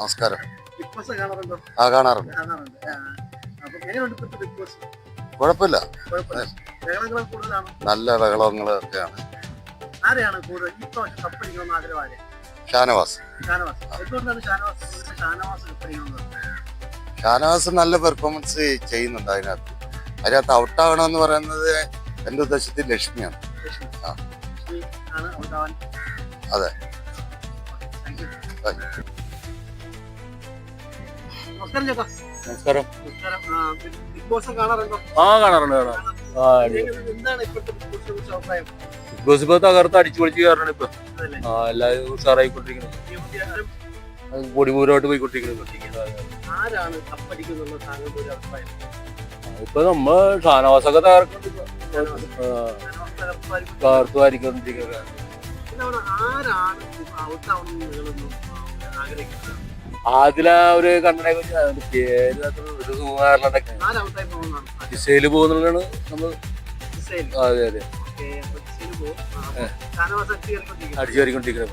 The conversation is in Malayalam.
നമസ്കാരം. ആ കാണാറുണ്ട്. കുഴപ്പമില്ല. നല്ല ബഹളങ്ങൾ ഒക്കെയാണ് ഷാനവാസ്. ഷാനവാസ്. നല്ല പെർഫോമൻസ് ചെയ്യുന്നുണ്ട് അതിനകത്ത്. അതിനകത്ത് ഔട്ടാകണമെന്ന് പറയുന്നത് എന്റെ ഉദ്ദേശത്തിൽ ലക്ഷ്മിയാണ്. ആ. അതെ. നമസ്കാരം ചേട്ടാ. നമസ്കാരം. നമസ്കാരം. ബിഗ് ബോസ് കാണാറുണ്ടോ? ആ കാണാറുണ്ട് ആ എങ്ങനെയുണ്ട്? എന്താണ് ഇപ്പോഴത്തെ ബിഗ് ബോസിനെ കുറിച്ച് അഭിപ്രായം? ബിഗ് ബോസ് ഇപ്പൊ തകർത്ത് അടിച്ചു പൊളിച്ച് കയറണം ഇപ്പൊ. അതല്ലേ? ആ എല്ലാവരും ഉഷാറായിക്കൊണ്ടിരിക്കുന്നത് ഈ പൊടിപൂരമായിട്ട് പോയിക്കൊണ്ടിരിക്കുന്നത് ആരാണ് കപ്പടിക്കുന്നുള്ള താങ്കളുടെ ഒരു അഭിപ്രായം? ഇപ്പൊ നമ്മ ഷാനവാസൊക്കെ തകർക്കുന്നുണ്ട് ഇപ്പൊ. ആ, ഇത്തവണ ആരാണ് ഔട്ടാവണം എന്ന് നിങ്ങളൊന്ന് ആഗ്രഹിക്കുന്നത് ആദ്യം ആ ഒരു കണ്ണനെ കുറിച്ച് പേര് ഒരു പോകുന്നതാണ്? നമ്മൾ അതെ അതെ. അടിച്ചു കയറിക്കൊണ്ടിരിക്കുന്നത്